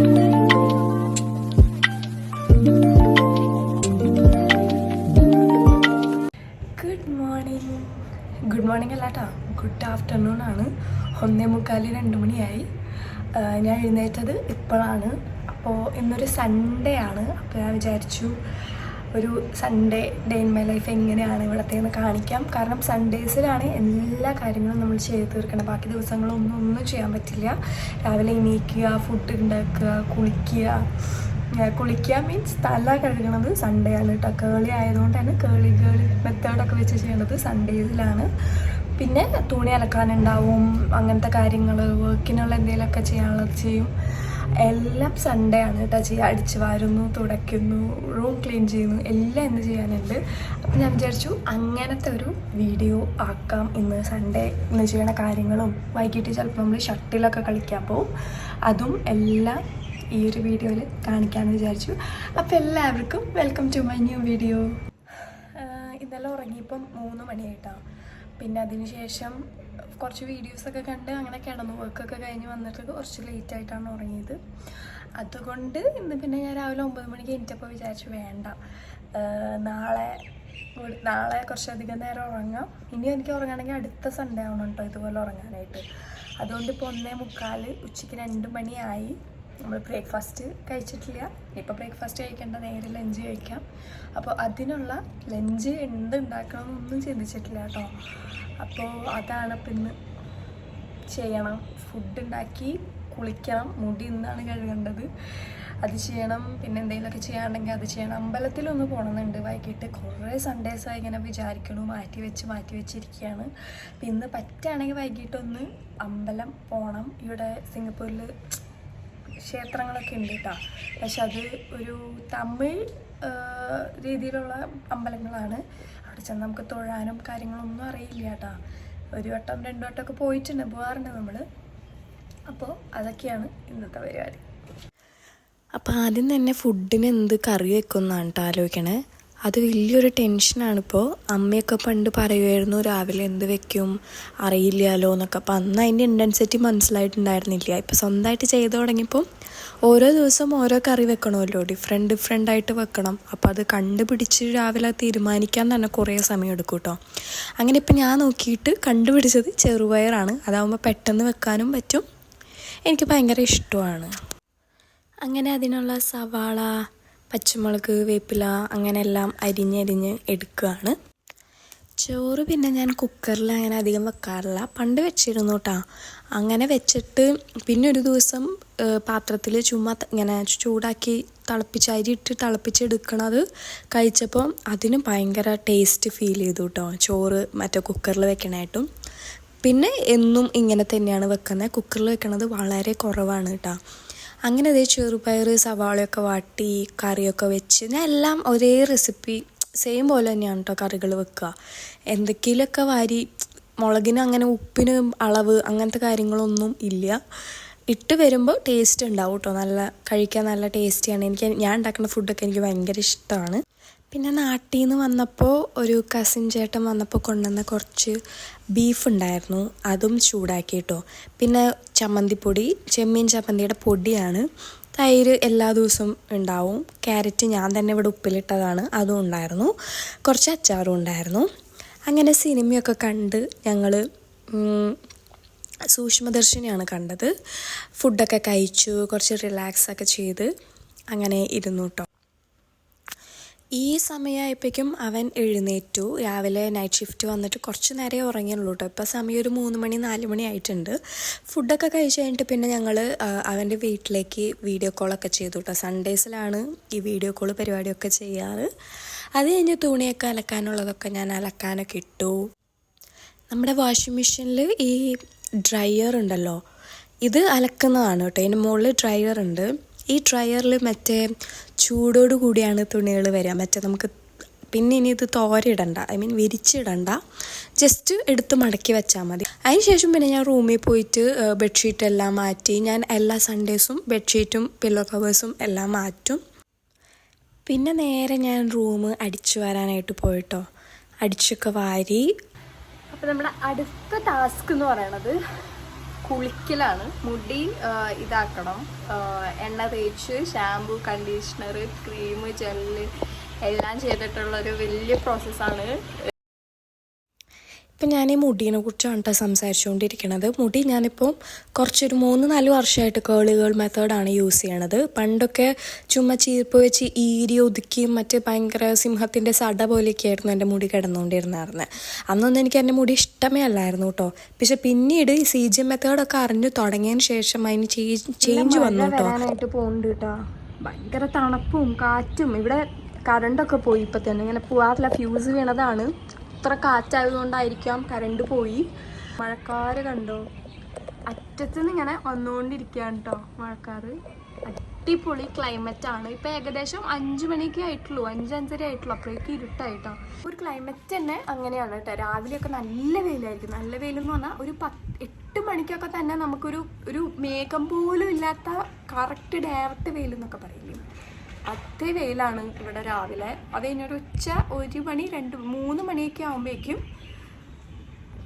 Good morning good morning അല്ലട്ടോ. Good afternoon ആണ്. ഒന്നേ മുക്കാൽ രണ്ട് മണിയായി. ഞാൻ എഴുന്നേറ്റത് ഇപ്പോഴാണ്. അപ്പോൾ ഇന്നൊരു സൺഡേ ആണ്. അപ്പോൾ ഞാൻ വിചാരിച്ചു ഒരു Sunday day in my life എങ്ങനെയാണ് ഇവിടത്തെ എന്ന് കാണിക്കാം. കാരണം സൺഡേസിലാണ് എല്ലാ കാര്യങ്ങളും നമ്മൾ ചെയ്ത് തീർക്കണം ബാക്കി ദിവസങ്ങളൊന്നും ഒന്നും ചെയ്യാൻ പറ്റില്ല. രാവിലെ എണീക്കുക ഫുഡ് ഉണ്ടാക്കുക കുളിക്കുക. കുളിക്കുക മീൻസ് തല കഴുകണത് സൺഡേ ആണ് കേട്ടോ കേളി ആയതുകൊണ്ട് തന്നെ കേളി കേളി മെത്തേഡൊക്കെ വെച്ച് ചെയ്യണത് സൺഡേസിലാണ് പിന്നെ തുണി അലക്കാനുണ്ടാവും. അങ്ങനത്തെ കാര്യങ്ങൾ വർക്കിനുള്ള എന്തെങ്കിലുമൊക്കെ ചെയ്യാനുള്ളത് ചെയ്യും. എല്ലാം സൺഡേ ആണ് കേട്ടോ ചെയ്യുക അടിച്ച് വാരുന്നു തുടയ്ക്കുന്നു റൂം ക്ലീൻ ചെയ്യുന്നു എല്ലാം ഇന്ന് ചെയ്യാനുണ്ട്. അപ്പം ഞാൻ വിചാരിച്ചു അങ്ങനത്തെ ഒരു വീഡിയോ ആക്കാം. ഇന്ന് സൺഡേ ഇന്ന് ചെയ്യണ കാര്യങ്ങളും വൈകിട്ട് ചിലപ്പോൾ നമ്മൾ ഷട്ടിലൊക്കെ കളിക്കാൻ പോവും. അതും എല്ലാം ഈ ഒരു വീഡിയോയിൽ കാണിക്കാമെന്ന് വിചാരിച്ചു. അപ്പോൾ എല്ലാവർക്കും welcome to my new video ഇന്നലെ ഉറങ്ങിയപ്പം മൂന്ന് മണിയായിട്ടാണ് പിന്നെ അതിന് ശേഷം കുറച്ച് വീഡിയോസൊക്കെ കണ്ട് അങ്ങനെ കിടന്നു. വർക്കൊക്കെ കഴിഞ്ഞ് വന്നിട്ട് കുറച്ച് ലേറ്റ് ആയിട്ടാണ് ഉറങ്ങിയത്. അതുകൊണ്ട് ഇന്ന് പിന്നെ ഞാൻ രാവിലെ ഒമ്പത് മണിക്ക് എണീറ്റപ്പോൾ വിചാരിച്ചു വേണ്ട. നാളെ നാളെ കുറച്ചധികം നേരം ഉറങ്ങാം. ഇനി എനിക്ക് ഉറങ്ങണമെങ്കിൽ അടുത്ത സൺഡേ ആവണം കേട്ടോ ഇതുപോലെ ഉറങ്ങാനായിട്ട്. അതുകൊണ്ട് ഇപ്പോൾ ഒന്നേ മുക്കാൽ ഉച്ചയ്ക്ക് രണ്ട് മണിയായി. നമ്മൾ ബ്രേക്ക്ഫാസ്റ്റ് കഴിച്ചിട്ടില്ല. ഇപ്പോൾ ബ്രേക്ക്ഫാസ്റ്റ് കഴിക്കേണ്ട നേരെ ലഞ്ച് കഴിക്കാം. അപ്പോൾ അതിനുള്ള ലഞ്ച് എന്ത് ഉണ്ടാക്കണമെന്നൊന്നും ചിന്തിച്ചിട്ടില്ല കേട്ടോ. അപ്പോൾ അതാണ് ഇപ്പം ഇന്ന് ചെയ്യണം. ഫുഡ് ഉണ്ടാക്കി കുളിക്കണം. മുടി ഇന്നാണ് കഴുകേണ്ടത്. അത് ചെയ്യണം. പിന്നെ എന്തെങ്കിലുമൊക്കെ ചെയ്യാണ്ടെങ്കിൽ അത് ചെയ്യണം. അമ്പലത്തിലൊന്ന് പോകണമെന്നുണ്ട് വൈകിട്ട് കുറേ സൺഡേസായി ഇങ്ങനെ വിചാരിക്കണു. മാറ്റി വെച്ച് മാറ്റി വെച്ചിരിക്കുകയാണ്. പിന്നെ ഇന്ന് പറ്റുകയാണെങ്കിൽ വൈകിട്ടൊന്ന് അമ്പലം പോകണം ഇവിടെ സിംഗപ്പൂരിൽ ക്ഷേത്രങ്ങളൊക്കെ ഉണ്ട് കേട്ടോ പക്ഷെ അത് ഒരു തമിഴ് രീതിയിലുള്ള അമ്പലങ്ങളാണ്. അവിടെ ചെന്ന് നമുക്ക് തൊഴാനും കാര്യങ്ങളൊന്നും അറിയില്ല കേട്ടോ ഒരു വട്ടം രണ്ടു വട്ടമൊക്കെ പോയിട്ടുണ്ട് പോകാറുണ്ട് നമ്മൾ അപ്പോൾ അതൊക്കെയാണ് ഇന്നത്തെ പരിപാടി. അപ്പോൾ ആദ്യം തന്നെ ഫുഡിന് എന്ത് കറി വെക്കുമെന്നാണ് കേട്ടോ ആലോചിക്കണേ അത് വലിയൊരു ടെൻഷനാണിപ്പോൾ അമ്മയൊക്കെ പണ്ട് പറയുമായിരുന്നു രാവിലെ എന്ത് വെക്കും? അറിയില്ലല്ലോ എന്നൊക്കെ. അപ്പം അന്ന് അതിന്റെ ഇന്റൻസിറ്റി മനസ്സിലായിട്ടുണ്ടായിരുന്നില്ല. ഇപ്പോൾ സ്വന്തമായിട്ട് ചെയ്തു തുടങ്ങിയപ്പോൾ ഓരോ ദിവസം ഓരോ കറി വെക്കണമല്ലോ. ഡിഫറെന്റ് ഡിഫറെന്റ് ആയിട്ട് വെക്കണം. അപ്പോൾ അത് കണ്ടുപിടിച്ച് രാവിലെ തീരുമാനിക്കാൻ തന്നെ കുറേ സമയം എടുക്കും കേട്ടോ അങ്ങനെ ഇപ്പം ഞാൻ നോക്കിയിട്ട് കണ്ടുപിടിച്ചത് ചെറുപയറാണ്. അതാവുമ്പോൾ പെട്ടെന്ന് വെക്കാനും പറ്റും. എനിക്ക് ഭയങ്കര ഇഷ്ടമാണ്. അങ്ങനെ അതിനുള്ള സവാള പച്ചമുളക് വേപ്പില അങ്ങനെയെല്ലാം അരിഞ്ഞരിഞ്ഞ് എടുക്കുകയാണ്. ചോറ് പിന്നെ ഞാൻ കുക്കറിൽ അങ്ങനെ അധികം വെക്കാറില്ല. പണ്ട് വെച്ചിരുന്നു കേട്ടോ അങ്ങനെ വെച്ചിട്ട് പിന്നെ ഒരു ദിവസം പാത്രത്തിൽ ചുമ്മാ ഇങ്ങനെ ചൂടാക്കി തിളപ്പിച്ച് അരി ഇട്ട് തിളപ്പിച്ചെടുക്കണത് കഴിച്ചപ്പോൾ അതിന് ഭയങ്കര ടേസ്റ്റ് ഫീൽ ചെയ്തു കേട്ടോ ചോറ് മറ്റേ കുക്കറിൽ വെക്കണായിട്ടും. പിന്നെ എന്നും ഇങ്ങനെ തന്നെയാണ് വെക്കുന്നത് കുക്കറിൽ വെക്കണത് വളരെ കുറവാണ് കേട്ടോ അങ്ങനെ അതേ ചെറുപയർ സവാളയൊക്കെ വാട്ടി കറിയൊക്കെ വെച്ച് ഞാൻ എല്ലാം ഒരേ റെസിപ്പി സെയിം പോലെ തന്നെയാണ് കേട്ടോ കറികൾ വെക്കുക. എന്തൊക്കെയിലൊക്കെ വാരി മുളകിന് അങ്ങനെ ഉപ്പിന് അളവ് അങ്ങനത്തെ കാര്യങ്ങളൊന്നും ഇല്ല. ഇട്ട് വരുമ്പോൾ ടേസ്റ്റ് ഉണ്ടാവും കേട്ടോ നല്ല കഴിക്കാൻ നല്ല ടേസ്റ്റിയാണ് എനിക്ക് ഞാൻ ഉണ്ടാക്കുന്ന ഫുഡൊക്കെ എനിക്ക് ഭയങ്കര ഇഷ്ടമാണ് പിന്നെ നാട്ടിൽ നിന്ന് വന്നപ്പോൾ ഒരു കസിൻ ചേട്ടൻ വന്നപ്പോൾ കൊണ്ടുവന്ന കുറച്ച് ബീഫ് ഉണ്ടായിരുന്നു. അതും ചൂടാക്കി കേട്ടോ പിന്നെ ചമ്മന്തിപ്പൊടി ചെമ്മീൻ ചമ്മന്തിയുടെ പൊടിയാണ്. തൈര് എല്ലാ ദിവസവും ഉണ്ടാവും. ക്യാരറ്റ് ഞാൻ തന്നെ ഇവിടെ ഉപ്പിലിട്ടതാണ്. അതും ഉണ്ടായിരുന്നു. കുറച്ച് അച്ചാറും ഉണ്ടായിരുന്നു. അങ്ങനെ സിനിമയൊക്കെ കണ്ട് ഞങ്ങൾ സൂക്ഷ്മദർശിനിയാണ് കണ്ടത്. ഫുഡൊക്കെ കഴിച്ചു കുറച്ച് റിലാക്സൊക്കെ ചെയ്ത് അങ്ങനെ ഇരുന്നു കേട്ടോ ഈ സമയമായപ്പോഴേക്കും അവൻ എഴുന്നേറ്റു. രാവിലെ നൈറ്റ് ഷിഫ്റ്റ് വന്നിട്ട് കുറച്ച് നേരം ഉറങ്ങിയുള്ളൂ കേട്ടോ ഇപ്പോൾ സമയം ഒരു മൂന്ന് മണി നാല് മണി ആയിട്ടുണ്ട്. ഫുഡൊക്കെ കഴിച്ച് കഴിഞ്ഞിട്ട് പിന്നെ ഞങ്ങൾ അവന്റെ വീട്ടിലേക്ക് വീഡിയോ കോളൊക്കെ ചെയ്തു കേട്ടോ സൺഡേസിലാണ് ഈ വീഡിയോ കോൾ പരിപാടിയൊക്കെ ചെയ്യാറ്. അത് കഴിഞ്ഞ് തുണിയൊക്കെ അലക്കാനുള്ളതൊക്കെ ഞാൻ അലക്കാനൊക്കെ ഇട്ടു. നമ്മുടെ വാഷിംഗ് മെഷീനിൽ ഈ ഡ്രയർ ഉണ്ടല്ലോ ഇത് അലക്കുന്നതാണ് കേട്ടോ ഇതിന് മുകളിൽ ഡ്രയർ ഉണ്ട്. ഈ ഡ്രയറിൽ മറ്റേ ചൂടോടു കൂടിയാണ് തുണികൾ വരിക. മറ്റേ നമുക്ക് പിന്നെ ഇനി ഇത് തോരയിടണ്ട. I mean വിരിച്ചിടണ്ട. ജസ്റ്റ് എടുത്ത് മടക്കി വെച്ചാൽ മതി. അതിന് ശേഷം പിന്നെ ഞാൻ റൂമിൽ പോയിട്ട് ബെഡ്ഷീറ്റ് എല്ലാം മാറ്റി ഞാൻ എല്ലാ സൺഡേസും ബെഡ്ഷീറ്റും പില്ലോ കവേഴ്സും എല്ലാം മാറ്റും. പിന്നെ നേരെ ഞാൻ റൂം അടിച്ചു വരാനായിട്ട് പോയിട്ടോ. അടിച്ചൊക്കെ വാരി. അപ്പോൾ നമ്മുടെ അടുത്ത ടാസ്ക് എന്ന് പറയണത് കുളിക്കലാണ്. മുടി ഇതാക്കണം. എണ്ണ തേച്ച് ഷാമ്പു കണ്ടീഷണർ ക്രീം ജെല്ല് എല്ലാം ചെയ്തിട്ടുള്ളൊരു വലിയ പ്രോസസ്സാണ് ഇപ്പം ഞാൻ ഈ മുടീനെ കുറിച്ചാണ് കേട്ടോ സംസാരിച്ചുകൊണ്ടിരിക്കുന്നത് മുടി ഞാനിപ്പോൾ കുറച്ചൊരു മൂന്ന് നാല് വർഷമായിട്ട് കേളുകൾ കേൾ മെത്തേഡാണ് യൂസ് ചെയ്യണത്. പണ്ടൊക്കെ ചുമ്മാ ചീർപ്പ് വെച്ച് ഈരി ഒതുക്കിയും മറ്റ് ഭയങ്കര സിംഹത്തിന്റെ സട പോലെയൊക്കെ ആയിരുന്നു എന്റെ മുടി കിടന്നുകൊണ്ടിരുന്നായിരുന്നത് അന്നൊന്നും എനിക്ക് എന്റെ മുടി ഇഷ്ടമേ അല്ലായിരുന്നു കേട്ടോ. പക്ഷെ പിന്നീട് ഈ സി ജി മെത്തേഡൊക്കെ അറിഞ്ഞു തുടങ്ങിയതിന് ശേഷം അതിന് ചേഞ്ച് വന്നു കേട്ടോ. പോകുന്നുണ്ട് കേട്ടോ. ഭയങ്കര തണുപ്പും കാറ്റും. ഇവിടെ കറണ്ടൊക്കെ പോയി ഇപ്പം തന്നെ ഇങ്ങനെ പോവാറില്ല. ഫ്യൂസ് വീണതാണ്. അത്ര കാറ്റായതുകൊണ്ടായിരിക്കാം കറണ്ട് പോയി. മഴക്കാറ് കണ്ടോ? അറ്റത്തുനിന്ന് ഇങ്ങനെ വന്നുകൊണ്ടിരിക്കുകയാണ് കേട്ടോ മഴക്കാറ്. അടിപൊളി ആണ്. ഇപ്പൊ ഏകദേശം അഞ്ചു മണിയൊക്കെ ആയിട്ടുള്ളൂ. അഞ്ച് അഞ്ചര ആയിട്ടുള്ളൂ. അപ്പോഴേക്ക് ഇരുട്ടായിട്ടോ ഒരു ക്ലൈമറ്റ് തന്നെ അങ്ങനെയാണ് കേട്ടോ രാവിലെയൊക്കെ നല്ല വെയിലായിരിക്കും. നല്ല വെയിലെന്ന് പറഞ്ഞാൽ ഒരു പത്ത് എട്ട് മണിക്കൊക്കെ തന്നെ നമുക്കൊരു ഒരു മേഘം പോലും ഇല്ലാത്ത കറക്റ്റ് ഡയറക്റ്റ് വെയിലെന്നൊക്കെ പറയില്ലേ? അതേ വെയിലാണ് ഇവിടെ രാവിലെ. അത് കഴിഞ്ഞൊരു ഉച്ച ഒരു മണി രണ്ട് മൂന്ന് മണിയൊക്കെ ആകുമ്പോഴേക്കും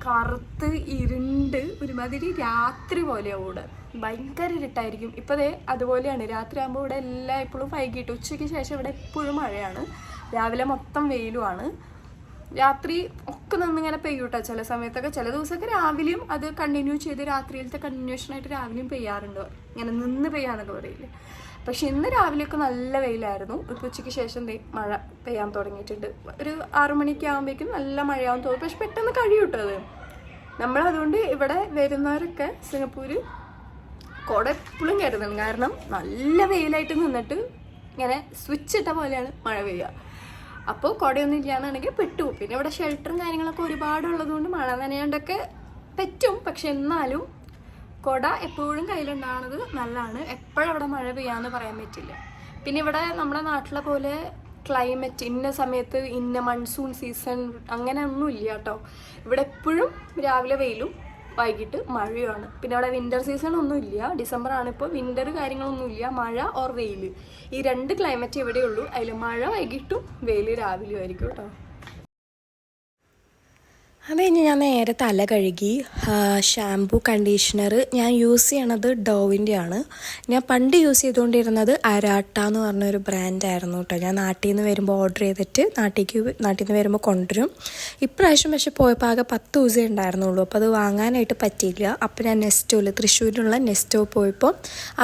കറുത്ത് ഇരുണ്ട് ഒരുമാതിരി രാത്രി പോലെയാണ് ഓട് ഭയങ്കര ഇരുട്ടായിരിക്കും. ഇപ്പോഴേ അതുപോലെയാണ്. രാത്രി ആകുമ്പോൾ ഇവിടെ എല്ലാം ഇപ്പോഴും വൈകിട്ട് ഉച്ചയ്ക്ക് ശേഷം ഇവിടെ എപ്പോഴും മഴയാണ്. രാവിലെ മൊത്തം വെയിലുമാണ്. രാത്രി ഒക്കെ നിന്നിങ്ങനെ പെയ്യൂട്ടോ? ചില സമയത്തൊക്കെ. ചില ദിവസമൊക്കെ രാവിലെയും അത് കണ്ടിന്യൂ ചെയ്ത് രാത്രിയിലത്തെ കണ്ടിന്യൂഷനായിട്ട് രാവിലെയും പെയ്യാറുണ്ട്. ഇങ്ങനെ നിന്ന് പെയ്യാന്നൊക്കെ പറയില്ലേ. പക്ഷെ ഇന്ന് രാവിലെയൊക്കെ നല്ല വെയിലായിരുന്നു. ഇപ്പോൾ ഉച്ചയ്ക്ക് ശേഷം മഴ പെയ്യാൻ തുടങ്ങിയിട്ടുണ്ട്. ഒരു ആറു മണിയൊക്കെ ആകുമ്പോഴേക്കും നല്ല മഴയാവും തോന്നും. പക്ഷെ പെട്ടെന്ന് കഴിയും കേട്ടോ അതുകൊണ്ട് ഇവിടെ വരുന്നവരൊക്കെ സിംഗപ്പൂര് കുട എപ്പോഴും കരുതണം. കാരണം നല്ല വെയിലായിട്ട് നിന്നിട്ട് ഇങ്ങനെ സ്വിച്ച് ഇട്ട പോലെയാണ് മഴ പെയ്യുക. അപ്പോൾ കുടയൊന്നും ഇല്ലാന്നുണ്ടെങ്കിൽ പെട്ടു. പിന്നെ ഇവിടെ ഷെൽട്ടറും കാര്യങ്ങളൊക്കെ ഒരുപാട് ഉള്ളതുകൊണ്ട് മഴ നനയാണ്ടൊക്കെ പറ്റും. പക്ഷെ എന്നാലും കുട എപ്പോഴും കയ്യിലുണ്ടാകുന്നത് നല്ലതാണ് എപ്പോഴവിടെ മഴ പെയ്യാന്ന് പറയാൻ പറ്റില്ല. പിന്നെ ഇവിടെ നമ്മുടെ നാട്ടിലെ പോലെ ക്ലൈമറ്റ് ഇന്ന സമയത്ത് ഇന്ന മൺസൂൺ സീസൺ അങ്ങനെ ഒന്നും ഇല്ല കേട്ടോ. ഇവിടെ എപ്പോഴും രാവിലെ വെയിലും വൈകിട്ട് മഴയുമാണ്. പിന്നെ അവിടെ വിന്റർ സീസൺ ഒന്നും ഇല്ല. ഡിസംബർ ആണ് വിന്റർ കാര്യങ്ങളൊന്നും ഇല്ല. മഴ ഓർ വെയിൽ ഈ രണ്ട് ക്ലൈമറ്റ് എവിടെയുള്ളൂ അതിൽ മഴ വൈകിട്ടും വെയിൽ രാവിലെയും ആയിരിക്കും കേട്ടോ. അത് കഴിഞ്ഞ് ഞാൻ നേരെ തല കഴുകി ഷാംപൂ കണ്ടീഷണർ ഞാൻ യൂസ് ചെയ്യണത് ഡോവിന്റെ ആണ് ഞാൻ പണ്ട് യൂസ് ചെയ്തുകൊണ്ടിരുന്നത് അരാട്ട എന്ന് പറഞ്ഞൊരു ബ്രാൻഡായിരുന്നു കേട്ടോ. ഞാൻ നാട്ടിൽ നിന്ന് വരുമ്പോൾ ഓർഡർ ചെയ്തിട്ട് നാട്ടിലേക്ക് നാട്ടിൽ നിന്ന് വരുമ്പോൾ കൊണ്ടുവരും. ഇപ്രാവശ്യം പക്ഷെ പോയപ്പോൾ ആകെ പത്ത് ദിവസമേ ഉണ്ടായിരുന്നുള്ളൂ. അപ്പോൾ അത് വാങ്ങാനായിട്ട് പറ്റിയില്ല. അപ്പോൾ ഞാൻ നെസ്റ്റോയിൽ തൃശ്ശൂരിലുള്ള നെസ്റ്റോ പോയപ്പോൾ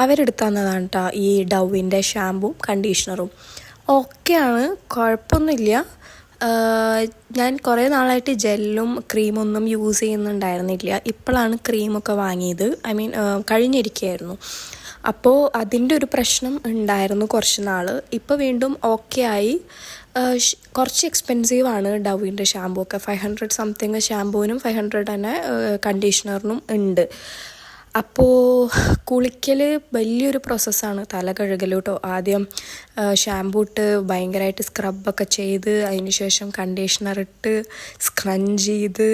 അവരെടുത്ത് തന്നതാണ് കേട്ടോ ഈ ഡവിന്റെ ഷാമ്പും കണ്ടീഷണറും. ഓക്കെയാണ് കുഴപ്പമൊന്നുമില്ല. ഞാൻ കുറേ നാളായിട്ട് ജെല്ലും ക്രീമൊന്നും യൂസ് ചെയ്യുന്നുണ്ടായിരുന്നില്ല. ഇപ്പോഴാണ് ക്രീമൊക്കെ വാങ്ങിയത്. ഐ മീൻ കഴിഞ്ഞിരിക്കുകയായിരുന്നു. അപ്പോൾ അതിന്റെ ഒരു പ്രശ്നം ഉണ്ടായിരുന്നു കുറച്ച് നാൾ. ഇപ്പോൾ വീണ്ടും ഓക്കെ ആയി. കുറച്ച് എക്സ്പെൻസീവ് ആണ് ഡവിന്റെ ഷാമ്പൂ ഒക്കെ. ഫൈവ് ഹൺഡ്രഡ് സംതിങ് ഷാമ്പൂവിനും ഫൈവ് ഹൺഡ്രഡ് തന്നെ കണ്ടീഷണറിനും ഉണ്ട്. അപ്പോൾ കുളിക്കൽ വലിയൊരു പ്രോസസ്സാണ് തല കഴുകൽ കേട്ടോ ആദ്യം ഷാമ്പൂ ഇട്ട് ഭയങ്കരമായിട്ട് സ്ക്രബൊക്കെ ചെയ്ത് അതിന് ശേഷം കണ്ടീഷണർ ഇട്ട് സ്ക്രഞ്ച് ചെയ്ത്.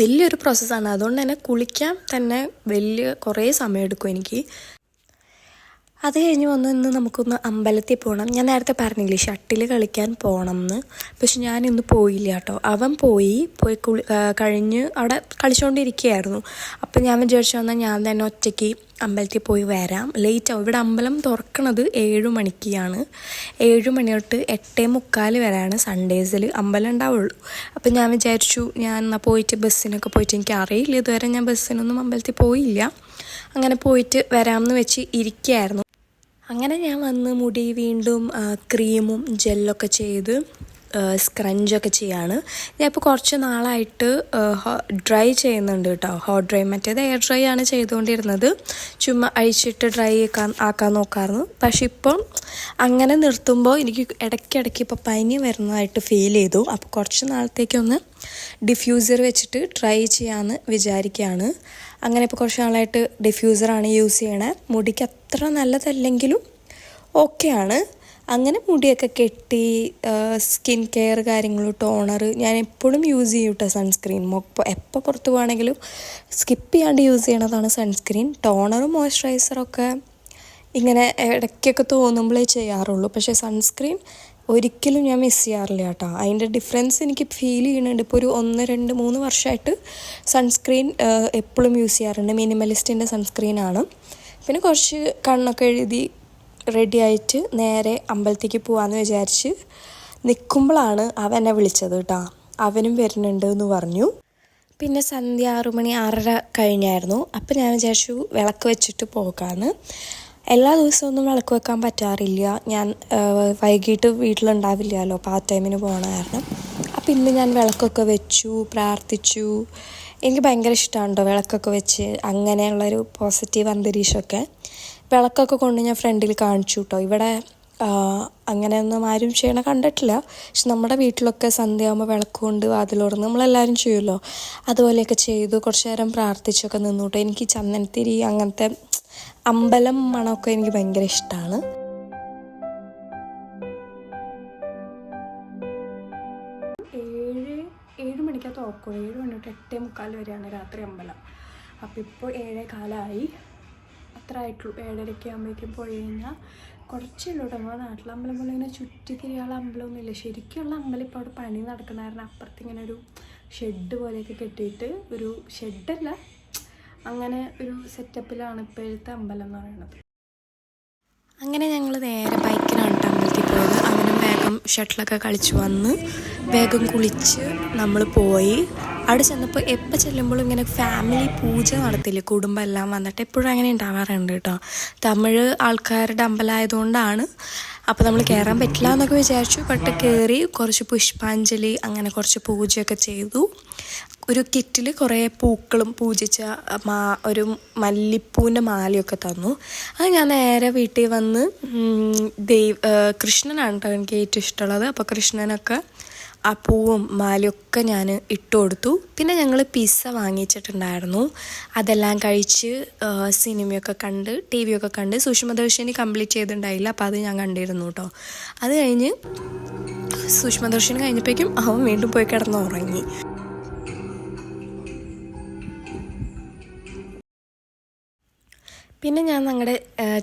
വലിയൊരു പ്രോസസ്സാണ് അതുകൊണ്ട് തന്നെ കുളിക്കാൻ തന്നെ വലിയ കുറേ സമയമെടുക്കും എനിക്ക്. അത് കഴിഞ്ഞ് വന്ന് ഇന്ന് നമുക്കൊന്ന് അമ്പലത്തിൽ പോകണം ഞാൻ നേരത്തെ പറഞ്ഞില്ലേ ഷട്ടിൽ കളിക്കാൻ പോകണം എന്ന് പക്ഷെ ഞാൻ ഇന്ന് പോയില്ല കേട്ടോ. അവൻ പോയി പോയി കുളി കഴിഞ്ഞ് അവിടെ കളിച്ചുകൊണ്ടിരിക്കുകയായിരുന്നു അപ്പം ഞാൻ വിചാരിച്ചു വന്നാൽ ഞാൻ തന്നെ ഒറ്റയ്ക്ക് അമ്പലത്തിൽ പോയി വരാം. ലേറ്റ് ആവും. ഇവിടെ അമ്പലം തുറക്കണത് ഏഴ് മണിക്കാണ്. ഏഴ് മണി തൊട്ട് എട്ടേ മുക്കാൽ വരെയാണ് സൺഡേസിൽ അമ്പലം ഉണ്ടാവുള്ളൂ. അപ്പം ഞാൻ വിചാരിച്ചു ഞാൻ എന്നാൽ പോയിട്ട് ബസ്സിനൊക്കെ പോയിട്ട് എനിക്ക് അറിയില്ല ഇതുവരെ ഞാൻ ബസ്സിനൊന്നും അമ്പലത്തിൽ പോയില്ല. അങ്ങനെ പോയിട്ട് വരാമെന്ന് വെച്ച് ഇരിക്കുകയായിരുന്നു. അങ്ങനെ ഞാൻ വന്ന് മുടി വീണ്ടും ക്രീമും ജെല്ലൊക്കെ ചെയ്ത് സ്ക്രഞ്ചൊക്കെ ചെയ്യാണ്. ഞാൻ ഇപ്പോൾ കുറച്ച് നാളായിട്ട് ഡ്രൈ ചെയ്യുന്നുണ്ട് കേട്ടോ. ഹോട്ട് ഡ്രൈ മറ്റേത് എയർ ഡ്രൈ ആണ് ചെയ്തുകൊണ്ടിരുന്നത്. ചുമ്മാ അഴിച്ചിട്ട് ഡ്രൈ ആക്കാൻ ആക്കാൻ നോക്കാറുന്നു പക്ഷെ ഇപ്പം അങ്ങനെ നിർത്തുമ്പോൾ എനിക്ക് ഇടയ്ക്കിടയ്ക്ക് ഇപ്പോൾ പനി വരുന്നതായിട്ട് ഫീൽ ചെയ്തു. അപ്പോൾ കുറച്ച് നാളത്തേക്കൊന്ന് ഡിഫ്യൂസർ വെച്ചിട്ട് ട്രൈ ചെയ്യാമെന്ന് വിചാരിക്കുകയാണ്. അങ്ങനെ ഇപ്പോൾ കുറച്ച് നാളായിട്ട് ഡിഫ്യൂസറാണ് യൂസ് ചെയ്യണേ. മുടിക്ക് അത്ര നല്ലതല്ലെങ്കിലും ഓക്കെയാണ് അങ്ങനെ മുടിയൊക്കെ കെട്ടി സ്കിൻ കെയർ കാര്യങ്ങൾ ടോണർ ഞാൻ എപ്പോഴും യൂസ് ചെയ്യും കേട്ടോ സൺസ്ക്രീൻ എപ്പോൾ പുറത്തു പോവാണെങ്കിലും സ്കിപ്പ് ചെയ്യാണ്ട് യൂസ് ചെയ്യണതാണ് സൺസ്ക്രീൻ ടോണറും മോയ്സ്ചറൈസറൊക്കെ ഇങ്ങനെ ഇടയ്ക്കൊക്കെ തോന്നുമ്പോഴേ ചെയ്യാറുള്ളൂ. പക്ഷേ സൺസ്ക്രീൻ ഒരിക്കലും ഞാൻ മിസ് ചെയ്യാറില്ല കേട്ടോ. അതിന്റെ ഡിഫറൻസ് എനിക്ക് ഫീൽ ചെയ്യുന്നുണ്ട്. ഇപ്പോൾ ഒരു ഒന്ന് രണ്ട് മൂന്ന് വർഷമായിട്ട് സൺസ്ക്രീൻ എപ്പോഴും യൂസ് ചെയ്യാറുണ്ട്. മിനിമലിസ്റ്റിന്റെ സൺസ്ക്രീനാണ് പിന്നെ കുറച്ച് കണ്ണൊക്കെ എഴുതി റെഡി ആയിട്ട് നേരെ അമ്പലത്തേക്ക് പോകാമെന്ന് വിചാരിച്ച് നിൽക്കുമ്പോഴാണ് അവൻ എന്നെ വിളിച്ചത് കേട്ടോ. അവനും വരുന്നുണ്ട് എന്ന് പറഞ്ഞു. പിന്നെ സന്ധ്യ ആറു മണി ആറര കഴിഞ്ഞായിരുന്നു. അപ്പം ഞാൻ വിചാരിച്ചു വിളക്ക് വെച്ചിട്ട് പോകാമെന്ന് എല്ലാ ദിവസവും ഒന്നും വിളക്ക് വെക്കാൻ പറ്റാറില്ല. ഞാൻ വൈകിട്ട് വീട്ടിലുണ്ടാവില്ലല്ലോ പാർട്ട് ടൈമിന് പോകണ കാരണം. അപ്പം ഇന്ന് ഞാൻ വിളക്കൊക്കെ വെച്ചു പ്രാർത്ഥിച്ചു. എനിക്ക് ഭയങ്കര ഇഷ്ടമാണ് വിളക്കൊക്കെ വെച്ച്. അങ്ങനെയുള്ളൊരു പോസിറ്റീവ് അന്തരീക്ഷമൊക്കെ വിളക്കൊക്കെ കൊണ്ട് ഞാൻ ഫ്രണ്ടിൽ കാണിച്ചു കേട്ടോ ഇവിടെ അങ്ങനെയൊന്നും ആരും ചെയ്യണ കണ്ടിട്ടില്ല. പക്ഷെ നമ്മുടെ വീട്ടിലൊക്കെ സന്ധ്യയാകുമ്പോൾ വിളക്ക് കൊണ്ട് വാതിലോർന്ന് നമ്മളെല്ലാവരും ചെയ്യുമല്ലോ അതുപോലെയൊക്കെ ചെയ്തു കുറച്ച് നേരം പ്രാർത്ഥിച്ചൊക്കെ നിന്നുട്ടോ എനിക്ക് ചന്ദനത്തിരി അങ്ങനത്തെ അമ്പലം മണമൊക്കെ എനിക്ക് ഭയങ്കര ഇഷ്ടമാണ് ഏഴ് ഏഴ് മണിക്കാ തുറക്കുള്ളൂ ഏഴ് മണി തൊട്ട് എട്ടേ മുക്കാൽ വരെയാണ് രാത്രി അമ്പലം. അപ്പോൾ ഇപ്പോൾ ഏഴേ കാലമായി അത്ര ആയിട്ടുള്ളൂ. ഏഴരയ്ക്ക് ആകുമ്പോഴേക്കും പോയി കഴിഞ്ഞാൽ കുറച്ചേ ഉള്ളൂ നമ്മുടെ നാട്ടിലെ അമ്പലം പോലെ ഇങ്ങനെ ചുറ്റി തിരിയാനുള്ള അമ്പലമൊന്നുമില്ല. ശരിക്കുള്ള അമ്പലം ഇപ്പോൾ അവിടെ പണി നടക്കണ കാരണം അപ്പുറത്ത് ഇങ്ങനെ ഒരു ഷെഡ് പോലെയൊക്കെ കെട്ടിയിട്ട് ഒരു ഷെഡല്ല. അങ്ങനെ ഒരു സെറ്റപ്പിലാണ് ഇപ്പോഴത്തെ അമ്പലം എന്ന് പറയുന്നത്. അങ്ങനെ ഞങ്ങൾ നേരെ ബൈക്കിനാണ് അമ്പലത്തിൽ പോയത്. അങ്ങനെ വേഗം ഷട്ടിലൊക്കെ കളിച്ച് വന്ന് വേഗം കുളിച്ച് നമ്മൾ പോയി. അവിടെ ചെന്നപ്പോൾ എപ്പോൾ ചെല്ലുമ്പോഴും ഇങ്ങനെ ഫാമിലി പൂജ നടത്തില്ലേ കുടുംബം എല്ലാം വന്നിട്ട് എപ്പോഴും അങ്ങനെ ഉണ്ടാവാറുണ്ട് കേട്ടോ. തമിഴ് ആൾക്കാരുടെ അമ്പലമായതുകൊണ്ടാണ് അപ്പോൾ നമ്മൾ കയറാൻ പറ്റില്ല എന്നൊക്കെ വിചാരിച്ചു. ബട്ട് കയറി കുറച്ച് പുഷ്പാഞ്ജലി അങ്ങനെ കുറച്ച് പൂജയൊക്കെ ചെയ്തു. ഒരു കിറ്റിൽ കുറേ പൂക്കളും പൂജിച്ച മാ ഒരു മല്ലിപ്പൂവിന്റെ മാലയൊക്കെ തന്നു. അത് ഞാൻ നേരെ വീട്ടിൽ വന്ന് ദൈവ കൃഷ്ണനാണ് കേട്ടോ എനിക്ക് ഏറ്റവും ഇഷ്ടമുള്ളത്. അപ്പോൾ കൃഷ്ണനൊക്കെ ആ പൂവും മാലയൊക്കെ ഞാൻ ഇട്ട് കൊടുത്തു പിന്നെ ഞങ്ങൾ പിസ്സ വാങ്ങിച്ചിട്ടുണ്ടായിരുന്നു. അതെല്ലാം കഴിച്ച് സിനിമയൊക്കെ കണ്ട് ടി വിയൊക്കെ കണ്ട് സൂക്ഷ്മദർശിനി കംപ്ലീറ്റ് ചെയ്തിട്ടുണ്ടായില്ല. അപ്പോൾ അത് ഞാൻ കണ്ടിരുന്നു കേട്ടോ അത് കഴിഞ്ഞ് സൂക്ഷ്മദർശിനി കഴിഞ്ഞപ്പോഴേക്കും അവൻ വീണ്ടും പോയി കിടന്ന് പിന്നെ ഞാൻ ഞങ്ങളുടെ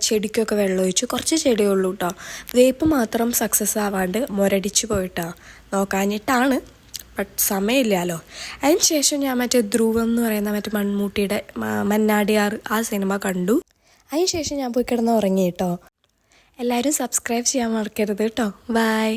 ചെടിക്കൊക്കെ വെള്ളമൊഴിച്ചു. കുറച്ച് ചെടിയേ ഉള്ളൂ കേട്ടോ വേപ്പ് മാത്രം സക്സസ് ആവാണ്ട് മുരടിച്ച് പോയിട്ടാ നോക്കാഞ്ഞിട്ടാണ്. ബട്ട് സമയമില്ലല്ലോ അതിന് ശേഷം ഞാൻ മറ്റേ ധ്രുവം എന്ന് പറയുന്ന മറ്റേ മൺമൂട്ടിയുടെ മന്നാടിയാർ ആ സിനിമ കണ്ടു. അതിന് ശേഷം ഞാൻ പോയി കിടന്ന് ഉറങ്ങി കേട്ടോ എല്ലാവരും സബ്സ്ക്രൈബ് ചെയ്യാൻ മറക്കരുത് കേട്ടോ ബൈ